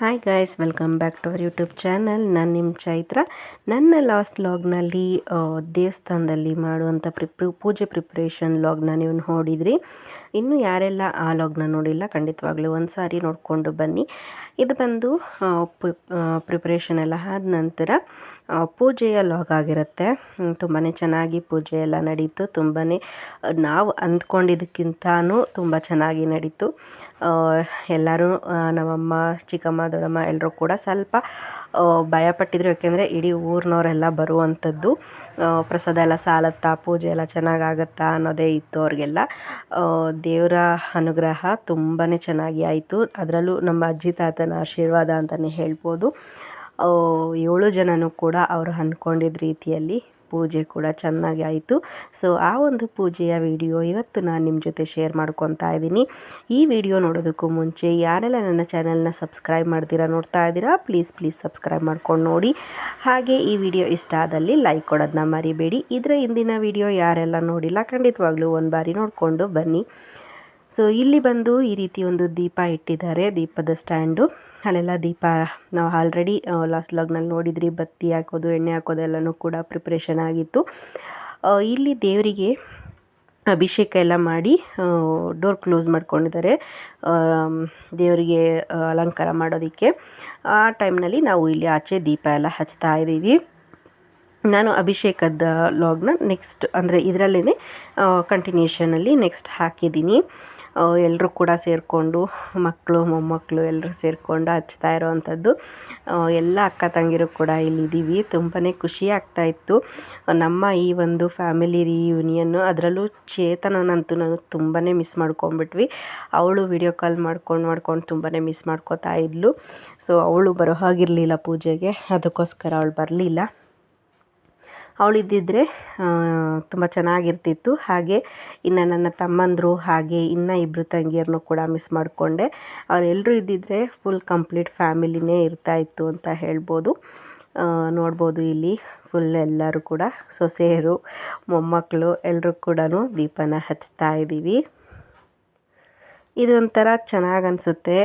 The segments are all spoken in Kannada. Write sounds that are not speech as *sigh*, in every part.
Hi guys welcome back to our YouTube channel ನಾನು ನಿಮ್ಮ ಚೈತ್ರ. ನನ್ನ ಲಾಸ್ಟ್ ಲಾಗ್ನಲ್ಲಿ ದೇವಸ್ಥಾನದಲ್ಲಿ ಮಾಡುವಂಥ ಪ್ರಿಪ್ರಿ ಪೂಜೆ ಪ್ರಿಪ್ರೇಷನ್ ಲಾಗ್ನ ನೀವು ನೋಡಿದ್ರಿ. ಇನ್ನು ಯಾರೆಲ್ಲ ಆ ಲಾಗ್ನ ನೋಡಿಲ್ಲ, ಖಂಡಿತವಾಗ್ಲೂ ಒಂದು ಸಾರಿ ನೋಡಿಕೊಂಡು ಬನ್ನಿ. ಇದು ಬಂದು ಪ್ರಿಪ್ರೇಷನ್ ಎಲ್ಲ ಆದ ನಂತರ ಪೂಜೆಯ ಲಾಗ್ ಆಗಿರುತ್ತೆ. ತುಂಬಾ ಚೆನ್ನಾಗಿ ಪೂಜೆ ಎಲ್ಲ ನಡೀತು. ತುಂಬಾ ನಾವು ಅಂದ್ಕೊಂಡಿದ್ದಕ್ಕಿಂತನೂ ತುಂಬ ಚೆನ್ನಾಗಿ ನಡೀತು. ಎಲ್ಲರೂ ನಮ್ಮಮ್ಮ, ಚಿಕ್ಕಮ್ಮ, ದೊಡ್ಡಮ್ಮ ಎಲ್ಲರೂ ಕೂಡ ಸ್ವಲ್ಪ ಭಯಪಟ್ಟಿದ್ರು. ಯಾಕೆಂದರೆ ಇಡೀ ಊರಿನವರೆಲ್ಲ ಬರುವಂಥದ್ದು ಪ್ರಸಾದ ಎಲ್ಲ ಸಾಲತ್ತಾ, ಪೂಜೆ ಎಲ್ಲ ಚೆನ್ನಾಗಾಗತ್ತಾ ಅನ್ನೋದೇ ಇತ್ತು ಅವ್ರಿಗೆಲ್ಲ. ದೇವರ ಅನುಗ್ರಹ ತುಂಬಾ ಚೆನ್ನಾಗಿ ಆಯಿತು. ಅದರಲ್ಲೂ ನಮ್ಮ ಅಜ್ಜಿ ತಾತನ ಆಶೀರ್ವಾದ ಅಂತಲೇ ಹೇಳ್ಬೋದು. ಏಳು ಜನನೂ ಕೂಡ ಅವರು ಅಂದ್ಕೊಂಡಿದ್ದ ರೀತಿಯಲ್ಲಿ ಪೂಜೆ ಕೂಡ ಚೆನ್ನಾಗಿ ಆಯಿತು. ಸೊ ಆ ಒಂದು ಪೂಜೆಯ ವಿಡಿಯೋ ಇವತ್ತು ನಾನು ನಿಮ್ಮ ಜೊತೆ ಶೇರ್ ಮಾಡ್ಕೊತಾ ಇದ್ದೀನಿ. ಈ ವಿಡಿಯೋ ನೋಡೋದಕ್ಕೂ ಮುಂಚೆ ಯಾರೆಲ್ಲ ನನ್ನ ಚಾನಲ್ನ ಸಬ್ಸ್ಕ್ರೈಬ್ ಮಾಡ್ತೀರಾ ನೋಡ್ತಾ ಇದ್ದೀರಾ ಪ್ಲೀಸ್ ಪ್ಲೀಸ್ ಸಬ್ಸ್ಕ್ರೈಬ್ ಮಾಡ್ಕೊಂಡು ನೋಡಿ. ಹಾಗೆ ಈ ವಿಡಿಯೋ ಇಷ್ಟ ಆದಲ್ಲಿ ಲೈಕ್ ಕೊಡೋದನ್ನ ಮರಿಬೇಡಿ. ಇದರ ಇಂದಿನ ವಿಡಿಯೋ ಯಾರೆಲ್ಲ ನೋಡಿಲ್ಲ, ಖಂಡಿತವಾಗ್ಲೂ ಒಂದು ಬಾರಿ ನೋಡಿಕೊಂಡು ಬನ್ನಿ. ಸೊ ಇಲ್ಲಿ ಬಂದು ಈ ರೀತಿ ಒಂದು ದೀಪ ಇಟ್ಟಿದ್ದಾರೆ, ದೀಪದ ಸ್ಟ್ಯಾಂಡು. ಅಲ್ಲೆಲ್ಲ ದೀಪ ನಾವು ಆಲ್ರೆಡಿ ಲಾಸ್ಟ್ ಲಾಗ್ನಲ್ಲಿ ನೋಡಿದ್ರಿ. ಬತ್ತಿ ಹಾಕೋದು, ಎಣ್ಣೆ ಹಾಕೋದು ಎಲ್ಲನೂ ಕೂಡ ಪ್ರಿಪ್ರೇಷನ್ ಆಗಿತ್ತು. ಇಲ್ಲಿ ದೇವರಿಗೆ ಅಭಿಷೇಕ ಎಲ್ಲ ಮಾಡಿ ಡೋರ್ ಕ್ಲೋಸ್ ಮಾಡ್ಕೊಂಡಿದ್ದಾರೆ. ದೇವರಿಗೆ ಅಲಂಕಾರ ಮಾಡೋದಕ್ಕೆ. ಆ ಟೈಮ್ನಲ್ಲಿ ನಾವು ಇಲ್ಲಿ ಆಚೆ ದೀಪ ಎಲ್ಲ ಹಚ್ತಾ ಇದ್ದೀವಿ. ನಾನು ಅಭಿಷೇಕದ ಲಾಗ್ನ ನೆಕ್ಸ್ಟ್ ಅಂದರೆ ಇದರಲ್ಲೇ ಕಂಟಿನ್ಯೂಷನಲ್ಲಿ ನೆಕ್ಸ್ಟ್ ಹಾಕಿದ್ದೀನಿ. ಎಲ್ಲರೂ ಕೂಡ ಸೇರಿಕೊಂಡು ಮಕ್ಕಳು ಮೊಮ್ಮಕ್ಕಳು ಎಲ್ಲರೂ ಸೇರಿಕೊಂಡು ಹಚ್ತಾ ಇರೋವಂಥದ್ದು. ಎಲ್ಲ ಅಕ್ಕ ತಂಗಿರು ಕೂಡ ಇಲ್ಲಿದ್ದೀವಿ. ತುಂಬಾ ಖುಷಿ ಆಗ್ತಾ ಇತ್ತು. ನಮ್ಮ ಈ ಒಂದು ಫ್ಯಾಮಿಲಿ ರಿಯೂನಿಯನ್ನು ಅದರಲ್ಲೂ ಚೇತನನಂತೂ ನಾನು ತುಂಬಾ ಮಿಸ್ ಮಾಡ್ಕೊಂಡ್ಬಿಟ್ವಿ. ಅವಳು ವಿಡಿಯೋ ಕಾಲ್ ಮಾಡ್ಕೊಂಡು ಮಾಡ್ಕೊಂಡು ತುಂಬಾ ಮಿಸ್ ಮಾಡ್ಕೋತಾ ಇದ್ಲು. ಸೊ ಅವಳು ಬರೋ ಹಾಗಿರಲಿಲ್ಲ ಪೂಜೆಗೆ. ಅದಕ್ಕೋಸ್ಕರ ಅವಳು ಬರಲಿಲ್ಲ. ಅವಳಿದ್ದಿದ್ರೆ ತುಂಬ ಚೆನ್ನಾಗಿರ್ತಿತ್ತು. ಹಾಗೆ ಇನ್ನು ನನ್ನ ತಮ್ಮಂದರು ಹಾಗೆ ಇನ್ನು ಇಬ್ಬರು ತಂಗಿಯರನ್ನು ಕೂಡ ಮಿಸ್ ಮಾಡಿಕೊಂಡೆ. ಅವರೆಲ್ಲರೂ ಇದ್ದಿದ್ದರೆ ಫುಲ್ ಕಂಪ್ಲೀಟ್ ಫ್ಯಾಮಿಲಿನೇ ಇರ್ತಾಯಿತ್ತು ಅಂತ ಹೇಳ್ಬೋದು. ನೋಡ್ಬೋದು ಇಲ್ಲಿ ಫುಲ್ ಎಲ್ಲರೂ ಕೂಡ ಸೊಸೆಯರು ಮೊಮ್ಮಕ್ಕಳು ಎಲ್ಲರೂ ಕೂಡ ದೀಪನ ಹಚ್ತಾ ಇದ್ದೀವಿ ಇದೊಂಥರ ಚೆನ್ನಾಗಿ ಅನಿಸುತ್ತೆ.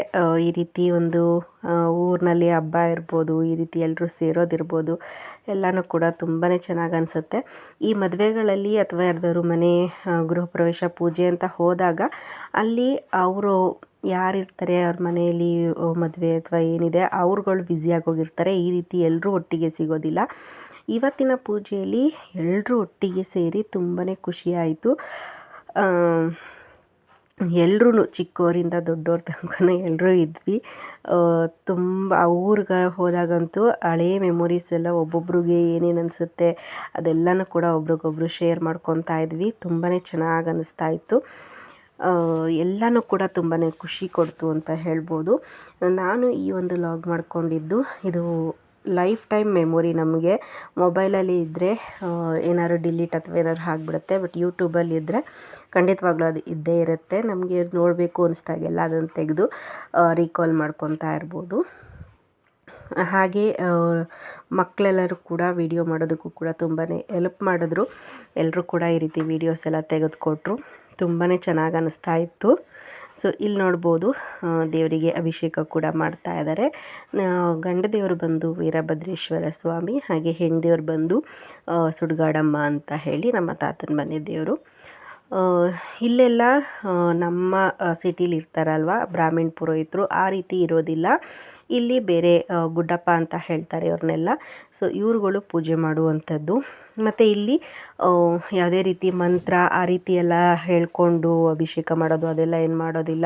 ಈ ರೀತಿ ಒಂದು ಊರಿನಲ್ಲಿ ಹಬ್ಬ ಇರ್ಬೋದು, ಈ ರೀತಿ ಎಲ್ಲರೂ ಸೇರೋದಿರ್ಬೋದು, ಎಲ್ಲನೂ ಕೂಡ ತುಂಬಾ ಚೆನ್ನಾಗಿ ಅನಿಸುತ್ತೆ. ಈ ಮದುವೆಗಳಲ್ಲಿ ಅಥವಾ ಯಾರ್ದಾದ್ರು ಮನೆ ಗೃಹ ಪ್ರವೇಶ ಪೂಜೆ ಅಂತ ಹೋದಾಗ ಅಲ್ಲಿ ಅವರು ಯಾರಿರ್ತಾರೆ? ಅವ್ರ ಮನೆಯಲ್ಲಿ ಮದುವೆ ಅಥವಾ ಏನಿದೆ, ಅವ್ರುಗಳು ಬ್ಯುಸಿಯಾಗಿ ಹೋಗಿರ್ತಾರೆ ಈ ರೀತಿ ಎಲ್ಲರೂ ಒಟ್ಟಿಗೆ ಸಿಗೋದಿಲ್ಲ. ಇವತ್ತಿನ ಪೂಜೆಯಲ್ಲಿ ಎಲ್ಲರೂ ಒಟ್ಟಿಗೆ ಸೇರಿ ತುಂಬಾ ಖುಷಿಯಾಯಿತು ಎಲ್ರೂ ಚಿಕ್ಕವರಿಂದ ದೊಡ್ಡವ್ರ ತನಕ ಎಲ್ಲರೂ ಇದ್ವಿ. ತುಂಬ ಊರಿಗೆ ಹೋದಾಗಂತೂ ಹಳೇ ಮೆಮೊರೀಸ್ ಎಲ್ಲ ಒಬ್ಬೊಬ್ರಿಗೆ ಏನೇನು ಅನಿಸುತ್ತೆ ಅದೆಲ್ಲನೂ ಕೂಡ ಒಬ್ರಿಗೊಬ್ರು ಶೇರ್ ಮಾಡ್ಕೊತಾ ಇದ್ವಿ. ತುಂಬಾ ಚೆನ್ನಾಗಿ ಅನ್ನಿಸ್ತಾ ಇತ್ತು. ಎಲ್ಲನೂ ಕೂಡ ತುಂಬಾ ಖುಷಿ ಕೊಡ್ತು ಅಂತ ಹೇಳ್ಬೋದು. ನಾನು ಈ ಒಂದು ಲಾಗ್ ಮಾಡಿಕೊಂಡಿದ್ದು ಇದು ಲೈಫ್ ಟೈಮ್ ಮೆಮೊರಿ ನಮಗೆ ಮೊಬೈಲಲ್ಲಿ ಇದ್ದರೆ ಏನಾದ್ರು ಡಿಲೀಟ್ ಅಥವಾ ಏನಾದ್ರು ಆಗಿಬಿಡುತ್ತೆ, ಬಟ್ ಯೂಟ್ಯೂಬಲ್ಲಿ ಇದ್ದರೆ ಖಂಡಿತವಾಗ್ಲೂ ಅದು ಇದ್ದೇ ಇರುತ್ತೆ. ನಮಗೆ ನೋಡಬೇಕು ಅನಿಸ್ದಾಗೆಲ್ಲ ಅದನ್ನು ತೆಗೆದು ರೀಕಾಲ್ ಮಾಡ್ಕೊತಾ ಇರ್ಬೋದು. ಹಾಗೆ ಮಕ್ಕಳೆಲ್ಲರೂ ಕೂಡ ವಿಡಿಯೋ ಮಾಡೋದಕ್ಕೂ ಕೂಡ ತುಂಬಾ ಎಲ್ಪ್ ಮಾಡಿದ್ರು. ಎಲ್ಲರೂ ಕೂಡ ಈ ರೀತಿ ವೀಡಿಯೋಸ್ ಎಲ್ಲ ತೆಗೆದುಕೊಟ್ರು. ತುಂಬಾ ಚೆನ್ನಾಗಿ ಅನ್ನಿಸ್ತಾ ಇತ್ತು. ಸೊ ಇಲ್ಲಿ ನೋಡ್ಬೋದು ದೇವರಿಗೆ ಅಭಿಷೇಕ ಕೂಡ ಮಾಡ್ತಾ ಇದ್ದಾರೆ ಗಂಡ ದೇವರು ಬಂದು ವೀರಭದ್ರೇಶ್ವರ ಸ್ವಾಮಿ, ಹಾಗೆ ಹೆಣ್ಣು ದೇವರು ಬಂದು ಸುಡ್ಗಾಡಮ್ಮ ಅಂತ ಹೇಳಿ ನಮ್ಮ ತಾತನ ಮನೆ ದೇವರು. ಇಲ್ಲೆಲ್ಲ ನಮ್ಮ ಸಿಟೀಲಿ ಇರ್ತಾರಲ್ವ, ಬ್ರಾಹ್ಮಣ ಪುರೋಹಿತರು, ಆ ರೀತಿ ಇರೋದಿಲ್ಲ. ಇಲ್ಲಿ ಬೇರೆ ಗುಡ್ಡಪ್ಪ ಅಂತ ಹೇಳ್ತಾರೆ ಇವ್ರನ್ನೆಲ್ಲ. ಸೊ ಇವ್ರುಗಳು ಪೂಜೆ ಮಾಡುವಂಥದ್ದು. ಮತ್ತು ಇಲ್ಲಿ ಯಾವುದೇ ರೀತಿ ಮಂತ್ರ, ಆ ರೀತಿ ಎಲ್ಲ ಹೇಳ್ಕೊಂಡು ಅಭಿಷೇಕ ಮಾಡೋದು, ಅದೆಲ್ಲ ಏನು ಮಾಡೋದಿಲ್ಲ.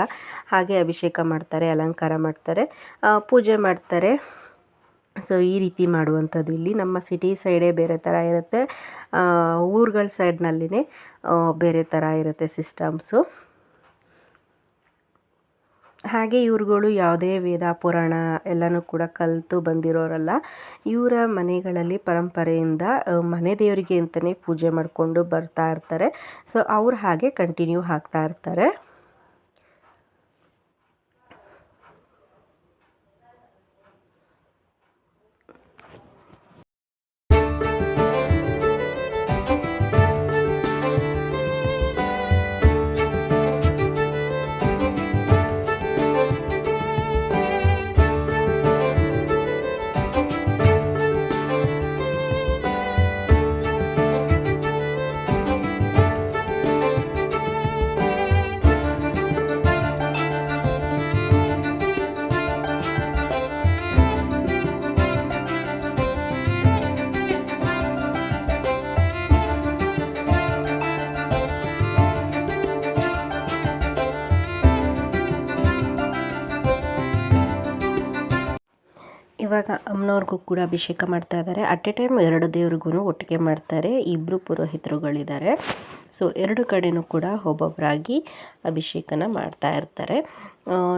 ಹಾಗೆ ಅಭಿಷೇಕ ಮಾಡ್ತಾರೆ, ಅಲಂಕಾರ ಮಾಡ್ತಾರೆ ಪೂಜೆ ಮಾಡ್ತಾರೆ. ಸೊ, ಈ ರೀತಿ ಮಾಡುವಂಥದ್ದು ಇಲ್ಲಿ. ನಮ್ಮ ಸಿಟಿ ಸೈಡೇ ಬೇರೆ ಥರ ಇರುತ್ತೆ. ಊರುಗಳ ಸೈಡ್ನಲ್ಲಿನೇ ಬೇರೆ ಥರ ಇರುತ್ತೆ ಸಿಸ್ಟಮ್ಸು. ಹಾಗೆ ಇವ್ರುಗಳು ಯಾವುದೇ ವೇದ, ಪುರಾಣ ಎಲ್ಲನೂ ಕೂಡ ಕಲಿತು ಬಂದಿರೋರಲ್ಲ, ಇವರ ಮನೆಗಳಲ್ಲಿ ಪರಂಪರೆಯಿಂದ ಮನೆ ದೇವರಿಗೆ ಅಂತಲೇ ಪೂಜೆ ಮಾಡಿಕೊಂಡು ಬರ್ತಾ ಇರ್ತಾರೆ. ಸೊ, ಅವ್ರು ಹಾಗೆ ಕಂಟಿನ್ಯೂ ಹಾಕ್ತಾ ಇರ್ತಾರೆ. ಇವಾಗ ಅಮ್ಮನವ್ರಿಗೂ ಕೂಡ ಅಭಿಷೇಕ ಮಾಡ್ತಾ ಇದ್ದಾರೆ. ಅಟ್ ಎ ಟೈಮ್ ಎರಡು ದೇವ್ರಿಗೂ ಒಟ್ಟಿಗೆ ಮಾಡ್ತಾರೆ. ಇಬ್ಬರು ಪುರೋಹಿತರುಗಳಿದ್ದಾರೆ. ಸೊ ಎರಡು ಕಡೆನೂ ಕೂಡ ಒಬ್ಬೊಬ್ಬರಾಗಿ ಅಭಿಷೇಕನ ಮಾಡ್ತಾ ಇರ್ತಾರೆ.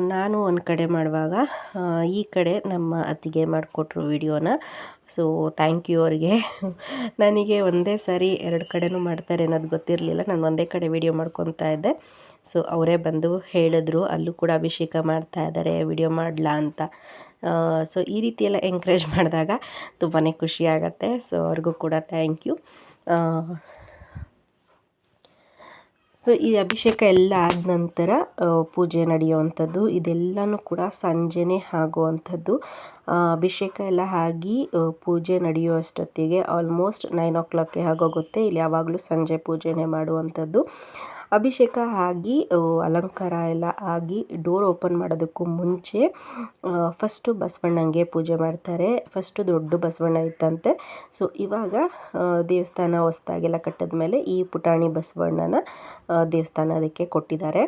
ನಾನು ಒಂದು ಕಡೆ ಮಾಡುವಾಗ ಈ ಕಡೆ ನಮ್ಮ ಅತ್ತಿಗೆ ಮಾಡಿಕೊಟ್ರು ವಿಡಿಯೋನ. ಸೊ ಥ್ಯಾಂಕ್ ಯು ಅವ್ರಿಗೆ. *laughs* ನನಗೆ ಒಂದೇ ಸಾರಿ ಎರಡು ಕಡೆನೂ ಮಾಡ್ತಾರೆ ಅನ್ನೋದು ಗೊತ್ತಿರಲಿಲ್ಲ. ನಾನು ಒಂದೇ ಕಡೆ ವಿಡಿಯೋ ಮಾಡ್ಕೊತಾ ಇದ್ದೆ. ಸೊ ಅವರೇ ಬಂದು ಹೇಳಿದ್ರು, ಅಲ್ಲೂ ಕೂಡ ಅಭಿಷೇಕ ಮಾಡ್ತಾ ಇದ್ದಾರೆ, ವಿಡಿಯೋ ಮಾಡಲಾ ಅಂತ. ಸೊ ಈ ರೀತಿ ಎಲ್ಲ ಎಂಕರೇಜ್ ಮಾಡಿದಾಗ ತುಂಬಾ ಖುಷಿ ಆಗುತ್ತೆ. ಸೊ ಅವ್ರಿಗೂ ಕೂಡ ಥ್ಯಾಂಕ್ ಯು ಸೊ ಈ ಅಭಿಷೇಕ ಎಲ್ಲ ಆದ ನಂತರ ಪೂಜೆ ನಡೆಯುವಂಥದ್ದು, ಇದೆಲ್ಲನೂ ಕೂಡ ಸಂಜೆನೇ ಆಗುವಂಥದ್ದು. ಅಭಿಷೇಕ ಎಲ್ಲ ಆಗಿ ಪೂಜೆ ನಡೆಯೋ ಅಷ್ಟೊತ್ತಿಗೆ ಆಲ್ಮೋಸ್ಟ್ ನೈನ್ ಓ ಕ್ಲಾಕ್ಗೆ ಆಗೋಗುತ್ತೆ. ಇಲ್ಲಿ ಯಾವಾಗಲೂ ಸಂಜೆ ಪೂಜೆನೇ ಮಾಡುವಂಥದ್ದು. ಅಭಿಷೇಕ ಆಗಿ ಅಲಂಕಾರ ಎಲ್ಲ ಆಗಿ ಡೋರ್ ಓಪನ್ ಮಾಡೋದಕ್ಕೂ ಮುಂಚೆ ಫಸ್ಟು ಬಸವಣ್ಣಂಗೆ ಪೂಜೆ ಮಾಡ್ತಾರೆ. ಫಸ್ಟು ದೊಡ್ಡ ಬಸವಣ್ಣ ಇತ್ತಂತೆ ಸೊ ಇವಾಗ ದೇವಸ್ಥಾನ ಹೊಸ್ದಾಗೆಲ್ಲ ಕಟ್ಟಿದ ಮೇಲೆ ಈ ಪುಟಾಣಿ ಬಸವಣ್ಣನ ದೇವಸ್ಥಾನ ಅದಕ್ಕೆ ಕೊಟ್ಟಿದ್ದಾರೆ.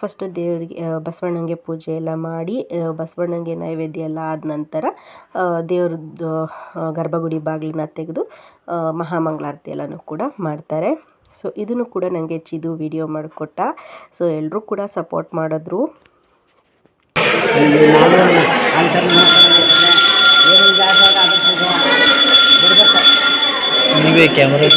ಫಸ್ಟು ದೇವರಿಗೆ ಬಸವಣ್ಣಂಗೆ ಪೂಜೆ ಎಲ್ಲ ಮಾಡಿ ಬಸವಣ್ಣಂಗೆ ನೈವೇದ್ಯ ಎಲ್ಲ ಆದ ನಂತರ ದೇವ್ರದ್ದು ಗರ್ಭಗುಡಿ ಬಾಗಿಲನ್ನ ತೆಗೆದು ಮಹಾಮಂಗಳಾರತಿ ಎಲ್ಲನೂ ಕೂಡ ಮಾಡ್ತಾರೆ. ಸೊ ಇದನ್ನು ಕೂಡ ನನಗೆ ಚಿದು ವಿಡಿಯೋ ಮಾಡಿಕೊಟ್ಟ. ಸೊ ಎಲ್ಲರೂ ಕೂಡ ಸಪೋರ್ಟ್ ಮಾಡಿದ್ರು. ನೀವೇ ಕ್ಯಾಮ್ರಾ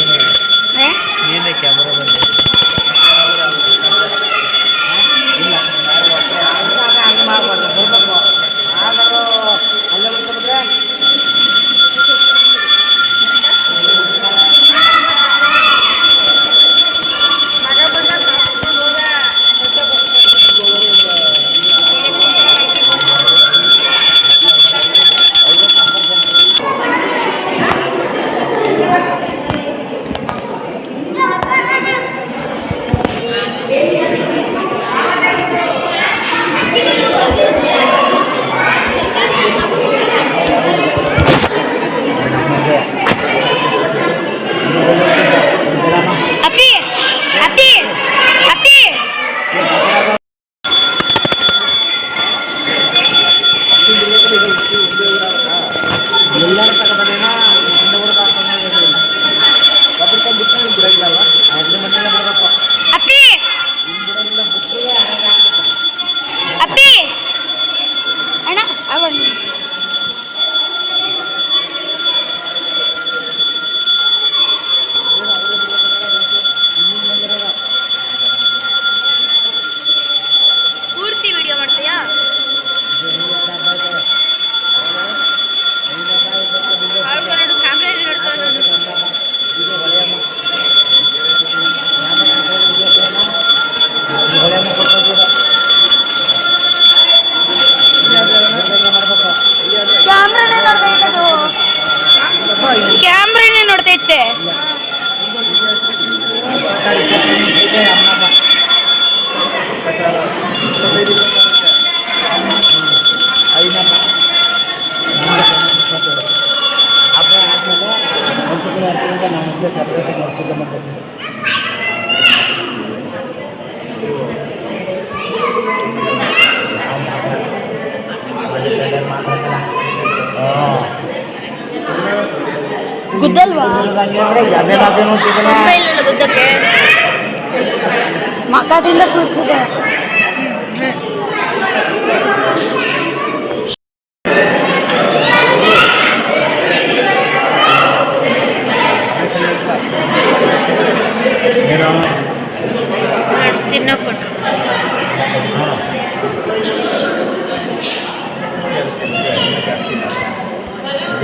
ಗುದ್ದಲ್ವಾ ಕೊಂಬೆ ಇಲ್ವಲ್ಲ ಗುದ್ದಕ್ಕೆ ಮಕ್ಕದಿಂದ ಕೂತಿದೆ ತಿನ್ನಕ್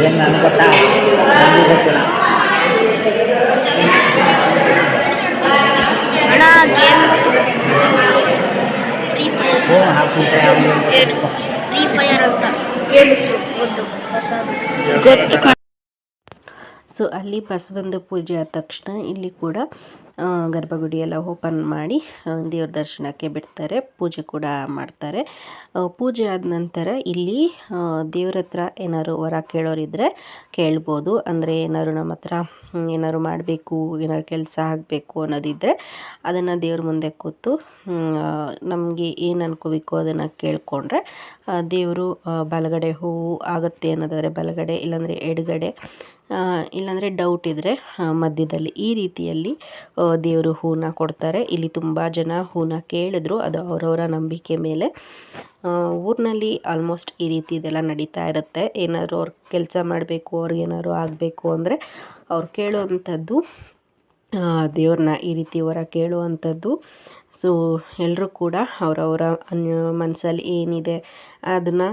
ಕೊಟ್ರು ಏನು ನನಗೆ ಗೊತ್ತಾ ನನಗೆ ಗೊತ್ತಿಲ್ಲ ಅಣ್ಣ ಗೇಮ್ಸ್ ಫ್ರೀ ಫೈರ್ ಫೋನ್ ಹಾಕ್ಬಿಟ್ರೆ ಏನು ಫ್ರೀ ಫೈರ್ ಅಂತ. ಗೇಮ್ಸ್ ಒಂದು ಗೊತ್ತು ಸೊ ಅಲ್ಲಿ ಬಸವಂದು ಪೂಜೆ ಆದ ತಕ್ಷಣ ಇಲ್ಲಿ ಕೂಡ ಗರ್ಭಗುಡಿ ಎಲ್ಲ ಓಪನ್ ಮಾಡಿ ದೇವ್ರ ದರ್ಶನಕ್ಕೆ ಬಿಡ್ತಾರೆ, ಪೂಜೆ ಕೂಡ ಮಾಡ್ತಾರೆ. ಪೂಜೆ ಆದ ನಂತರ ಇಲ್ಲಿ ದೇವ್ರ ಹತ್ರ ಏನಾದ್ರು ವರ ಕೇಳೋರಿದ್ದರೆ ಕೇಳ್ಬೋದು. ಅಂದರೆ ಏನಾದ್ರು ನಮ್ಮ ಹತ್ರ ಏನಾದ್ರು ಮಾಡಬೇಕು, ಏನಾದ್ರು ಕೆಲಸ ಆಗಬೇಕು ಅನ್ನೋದಿದ್ದರೆ ಅದನ್ನು ದೇವ್ರ ಮುಂದೆ ಕೂತು ನಮಗೆ ಏನು ಅನ್ಕೋಬೇಕು ಅದನ್ನು ಕೇಳಿಕೊಂಡ್ರೆ ದೇವರು ಬಲಗಡೆ ಹೂವು ಆಗುತ್ತೆ ಅನ್ನೋದಾದರೆ ಬಲಗಡೆ, ಇಲ್ಲಾಂದರೆ ಎಡಗಡೆ ಇಲ್ಲಾಂದರೆ ಡೌಟ್ ಇದ್ದರೆ ಮಧ್ಯದಲ್ಲಿ ಈ ರೀತಿಯಲ್ಲಿ ದೇವರು ಹೂನ ಕೊಡ್ತಾರೆ. ಇಲ್ಲಿ ತುಂಬ ಜನ ಹೂನ ಕೇಳಿದ್ರು, ಅದು ಅವರವರ ನಂಬಿಕೆ ಮೇಲೆ. ಊರಿನಲ್ಲಿ ಆಲ್ಮೋಸ್ಟ್ ಈ ರೀತಿ ಇದೆಲ್ಲ ನಡೀತಾ ಇರುತ್ತೆ. ಏನಾದ್ರು ಅವ್ರು ಕೆಲಸ ಮಾಡಬೇಕು, ಅವ್ರಿಗೆ ಏನಾದ್ರು ಆಗಬೇಕು ಅಂದರೆ ಅವ್ರು ಕೇಳುವಂಥದ್ದು ದೇವ್ರನ್ನ ಈ ರೀತಿ ವರ ಕೇಳುವಂಥದ್ದು. ಸೊ ಎಲ್ಲರೂ ಕೂಡ ಅವರವರ ಮನಸ್ಸಲ್ಲಿ ಏನಿದೆ, ಅದನ್ನು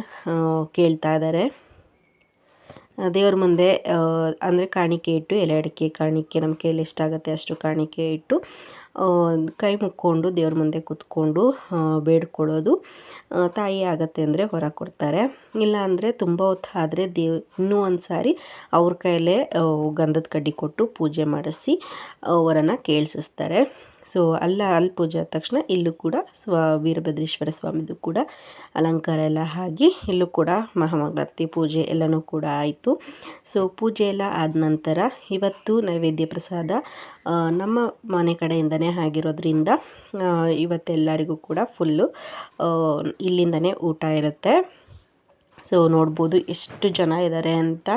ಕೇಳ್ತಾ ಇದ್ದಾರೆ ದೇವ್ರ ಮುಂದೆ ಅಂದರೆ ಕಾಣಿಕೆ ಇಟ್ಟು, ಎಲೆ ಅಡಿಕೆ ಕಾಣಿಕೆ ನಮ್ಮ ಕೈಯಲ್ಲಿ ಎಷ್ಟಾಗುತ್ತೆ ಅಷ್ಟು ಕಾಣಿಕೆ ಇಟ್ಟು ಕೈ ಮುಕ್ಕೊಂಡು ದೇವ್ರ ಮುಂದೆ ಕೂತ್ಕೊಂಡು ಬೇಡ್ಕೊಳ್ಳೋದು ತಾಯಿ ಆಗತ್ತೆ ಅಂದರೆ ಹೊರ ಕೊಡ್ತಾರೆ. ಇಲ್ಲ ಅಂದರೆ ತುಂಬ ಹೊತ್ತು ಆದರೆ ದೇವ್, ಇನ್ನೂ ಒಂದು ಸಾರಿ ಅವ್ರ ಕೈಯಲ್ಲೇ ಗಂಧದ ಕಡ್ಡಿ ಕೊಟ್ಟು ಪೂಜೆ ಮಾಡಿಸಿ ಅವರನ್ನು ವರನ ಕೇಳಿಸಿಸ್ತಾರೆ. ಸೊ ಅಲ್ಲ ಅಲ್ಲಿ ಪೂಜೆ ಆದ ತಕ್ಷಣ ಇಲ್ಲೂ ಕೂಡ ಸ್ವ ವೀರಭದ್ರೇಶ್ವರ ಸ್ವಾಮಿದು ಕೂಡ ಅಲಂಕಾರ ಎಲ್ಲ ಆಗಿ ಇಲ್ಲೂ ಕೂಡ ಮಹಾಮಂಗಳಾರತಿ ಪೂಜೆ ಎಲ್ಲನೂ ಕೂಡ ಆಯಿತು. ಸೊ ಪೂಜೆ ಎಲ್ಲ ಆದ ನಂತರ ಇವತ್ತು ನೈವೇದ್ಯ ಪ್ರಸಾದ ನಮ್ಮ ಮನೆ ಕಡೆಯಿಂದನೇ ಆಗಿರೋದ್ರಿಂದ ಇವತ್ತೆಲ್ಲರಿಗೂ ಕೂಡ ಫುಲ್ಲು ಇಲ್ಲಿಂದನೇ ಊಟ ಇರುತ್ತೆ. ಸೊ ನೋಡ್ಬೋದು ಎಷ್ಟು ಜನ ಇದ್ದಾರೆ ಅಂತ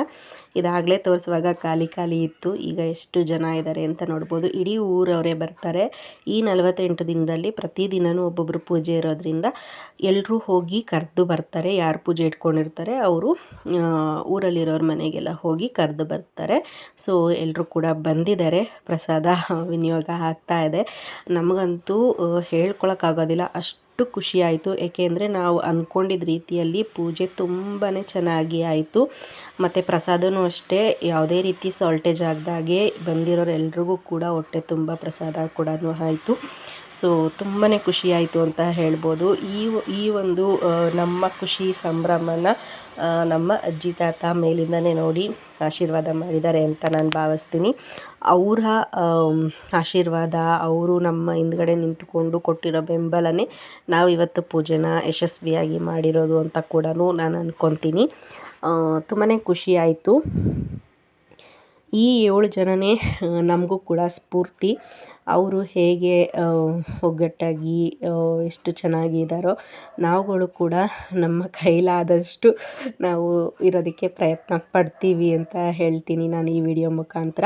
ಇದಾಗಲೇ ತೋರಿಸುವಾಗ ಖಾಲಿ ಖಾಲಿ ಇತ್ತು. ಈಗ ಎಷ್ಟು ಜನ ಇದ್ದಾರೆ ಅಂತ ನೋಡ್ಬೋದು. ಇಡೀ ಊರವರೇ ಬರ್ತಾರೆ. ಈ ನಲವತ್ತೆಂಟು ದಿನದಲ್ಲಿ ಪ್ರತಿದಿನವೂ ಒಬ್ಬೊಬ್ಬರು ಪೂಜೆ ಇರೋದ್ರಿಂದ ಎಲ್ಲರೂ ಹೋಗಿ ಕರೆದು ಬರ್ತಾರೆ. ಯಾರು ಪೂಜೆ ಇಟ್ಕೊಂಡಿರ್ತಾರೆ ಅವರು ಊರಲ್ಲಿರೋರ ಮನೆಗೆಲ್ಲ ಹೋಗಿ ಕರೆದು ಬರ್ತಾರೆ. ಸೊ ಎಲ್ಲರೂ ಕೂಡ ಬಂದಿದ್ದಾರೆ. ಪ್ರಸಾದ ವಿನಿಯೋಗ ಆಗ್ತಾ ಇದೆ. ನಮಗಂತೂ ಹೇಳ್ಕೊಳಕ್ಕಾಗೋದಿಲ್ಲ. ಅಷ್ಟು ಖುಷಿ ಖುಷಿಯಾಯಿತು. ಏಕೆಂದರೆ ನಾವು ಅಂದ್ಕೊಂಡಿದ್ದ ರೀತಿಯಲ್ಲಿ ಪೂಜೆ ತುಂಬಾ ಚೆನ್ನಾಗಿ ಆಯಿತು. ಮತ್ತು ಪ್ರಸಾದವೂ ಅಷ್ಟೇ, ಯಾವುದೇ ರೀತಿ ಸಾಲ್ಟೇಜ್ ಆಗದಾಗೆ ಬಂದಿರೋರೆಲ್ರಿಗೂ ಕೂಡ ಹೊಟ್ಟೆ ತುಂಬ ಪ್ರಸಾದ ಕೂಡ ಆಯಿತು. ಸೊ ತುಂಬಾ ಖುಷಿಯಾಯಿತು ಅಂತ ಹೇಳ್ಬೋದು. ಈ ಈ ಒಂದು ನಮ್ಮ ಖುಷಿ ಸಂಭ್ರಮನ ನಮ್ಮ ಅಜ್ಜಿ ತಾತ ಮೇಲಿಂದನೇ ನೋಡಿ ಆಶೀರ್ವಾದ ಮಾಡಿದ್ದಾರೆ ಅಂತ ನಾನು ಭಾವಿಸ್ತೀನಿ. ಅವರ ಆಶೀರ್ವಾದ, ಅವರು ನಮ್ಮ ಹಿಂದ್ಗಡೆ ನಿಂತುಕೊಂಡು ಕೊಟ್ಟಿರೋ ಬೆಂಬಲನೇ ನಾವು ಇವತ್ತು ಪೂಜೆನ ಯಶಸ್ವಿಯಾಗಿ ಮಾಡಿರೋದು ಅಂತ ಕೂಡ ನಾನು ಅಂದ್ಕೊತೀನಿ ತುಂಬಾ ಖುಷಿ ಆಯಿತು. ಈ ಏಳು ಜನನೇ ನಮಗೂ ಕೂಡ ಸ್ಫೂರ್ತಿ. ಅವರು ಹೇಗೆ ಒಗ್ಗಟ್ಟಾಗಿ ಎಷ್ಟು ಚೆನ್ನಾಗಿದ್ದಾರೋ ನಾವುಗಳು ಕೂಡ ನಮ್ಮ ಕೈಲಾದಷ್ಟು ನಾವು ಇರೋದಕ್ಕೆ ಪ್ರಯತ್ನ ಪಡ್ತೀವಿ ಅಂತ ಹೇಳ್ತೀನಿ ನಾನು ಈ ವಿಡಿಯೋ ಮುಖಾಂತರ.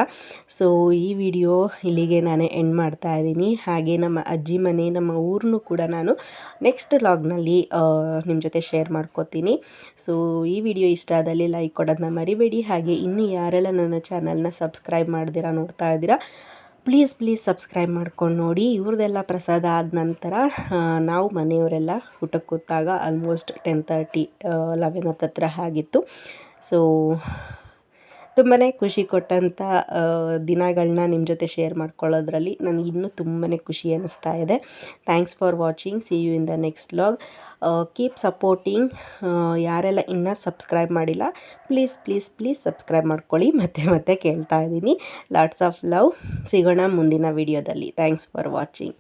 ಸೊ ಈ ವಿಡಿಯೋ ಇಲ್ಲಿಗೆ ನಾನು ಎಂಡ್ ಮಾಡ್ತಾ ಇದ್ದೀನಿ. ಹಾಗೆ ನಮ್ಮ ಅಜ್ಜಿ ಮನೆ, ನಮ್ಮ ಊರನ್ನು ಕೂಡ ನಾನು ನೆಕ್ಸ್ಟ್ ಲಾಗ್ನಲ್ಲಿ ನಿಮ್ಮ ಜೊತೆ ಶೇರ್ ಮಾಡ್ಕೋತೀನಿ. ಸೊ ಈ ವಿಡಿಯೋ ಇಷ್ಟ ಆದಲ್ಲಿ ಲೈಕ್ ಕೊಡೋದನ್ನ ಮರಿಬೇಡಿ. ಹಾಗೆ ಇನ್ನೂ ಯಾರೆಲ್ಲ ನನ್ನ ಚಾನಲ್ನ ಸಬ್ಸ್ಕ್ರೈಬ್ ಮಾಡಿದಿರ ನೋಡ್ತಾ ಇದ್ದೀರಾ ಪ್ಲೀಸ್ ಪ್ಲೀಸ್ ಸಬ್ಸ್ಕ್ರೈಬ್ ಮಾಡ್ಕೊಂಡು ನೋಡಿ. ಇವ್ರದ್ದೆಲ್ಲ ಪ್ರಸಾದ ಆದ ನಂತರ ನಾವು ಮನೆಯವರೆಲ್ಲ ಊಟಕ್ಕೆ ಕೂತಾಗ ಆಲ್ಮೋಸ್ಟ್ ಟೆನ್ ತರ್ಟಿ ಲೆವೆನ್ ಹತ್ತತ್ರ ಆಗಿತ್ತು. ಸೊ ತುಂಬಾ ಖುಷಿ ಕೊಟ್ಟಂಥ ದಿನಗಳನ್ನ ನಿಮ್ಮ ಜೊತೆ ಶೇರ್ ಮಾಡ್ಕೊಳ್ಳೋದ್ರಲ್ಲಿ ನನಗೆ ಇನ್ನೂ ತುಂಬಾ ಖುಷಿ ಅನ್ನಿಸ್ತಾ ಇದೆ. Thanks for watching see you in the next vlog keep supporting ಯಾರೆಲ್ಲ ಇನ್ನೂ ಸಬ್ಸ್ಕ್ರೈಬ್ ಮಾಡಿಲ್ಲ ಪ್ಲೀಸ್ ಪ್ಲೀಸ್ ಪ್ಲೀಸ್ ಸಬ್ಸ್ಕ್ರೈಬ್ ಮಾಡ್ಕೊಳ್ಳಿ. ಮತ್ತೆ ಮತ್ತೆ ಕೇಳ್ತಾ ಇದ್ದೀನಿ. ಲಾಟ್ಸ್ ಆಫ್ ಲವ್ ಸಿಗೋಣ ಮುಂದಿನ ವಿಡಿಯೋದಲ್ಲಿ ಥ್ಯಾಂಕ್ಸ್ ಫಾರ್ ವಾಚಿಂಗ್